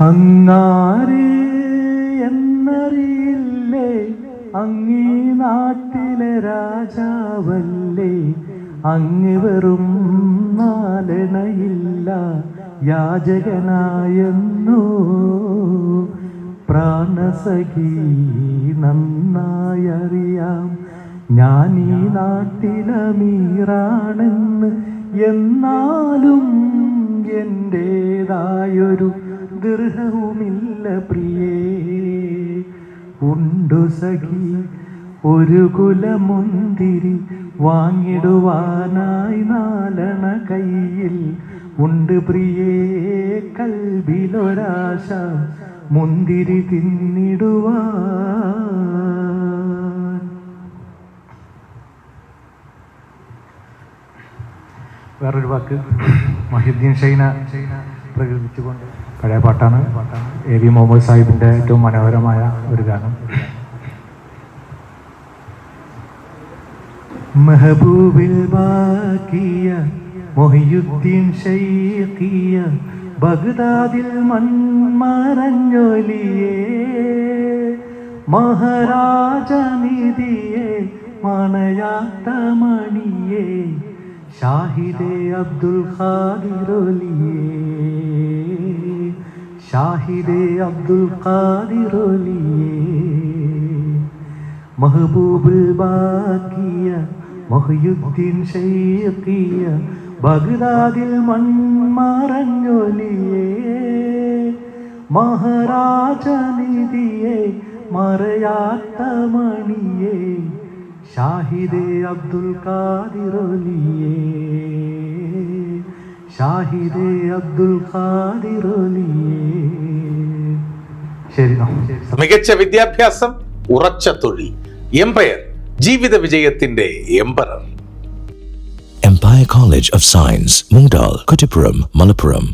അങ്ങാര് എന്നറിയില്ലേ? അങ്ങീ നാട്ടിലെ രാജാവല്ലേ? അങ്ങ് വെറും നാലണയില്ല യാചകനായെന്നു. പ്രാണസഖി നന്നായറിയാം. ഞാൻ ഈ നാട്ടിലമീറാണെന്ന് എന്നാലും എന്റേതായൊരു ദൃഹവുമില്ല പ്രിയേ. ഉണ്ടു സഖി ഒരു കുലമുന്തിരി വാങ്ങിടുവാനായി നാലണ കയ്യിൽ. ഉണ്ട് പ്രിയേ കൽബിലൊരാശ മുന്തിരി തിന്നിടുവാ വേറൊരു വാക്ക്. മഹിദ്ദീൻ ഷൈന പ്രകീർത്തിച്ചുകൊണ്ട് പഴയ പാട്ടാണ് എ വി മുഹമ്മദ് സാഹിബിന്റെ ഏറ്റവും മനോഹരമായ ഒരു ഗാനം. മെഹബൂബിൽ ബാക്കിയ മൊഹിയുദ്ദീൻ ഷൈഖിയ ബഗ്ദാദിൽ മൺമറഞ്ഞൊലിയേ മഹാരാജനിധിയെ മണയാത്ത മണിയേ ഷാഹിദെ അബ്ദുൽ ഖാദിറോലിയേ ഷാഹിദേ അബ്ദുൽ ഖാദിറോലിയേ മഹബൂബുൽ ബാക്കിയ മൊഹയുദ്ദീൻ ഷൈഖിയ ബഗ്ദാദിൽ മൺമറഞ്ഞൊലിയേ മഹാരാജനിധിയെ മറയാത്ത മണിയേ. ഷാഹിദെ അബ്ദുൽ കാദിറോലിയേ ഷാഹിദെ അബ്ദുൽ കാദിറോലിയേ ശരി മികച്ച വിദ്യാഭ്യാസം ഉറച്ച തൊഴിൽ എംപയർ ജീവിത വിജയത്തിന്റെ empire empire college of science Mungdal, Kuttippuram Malappuram.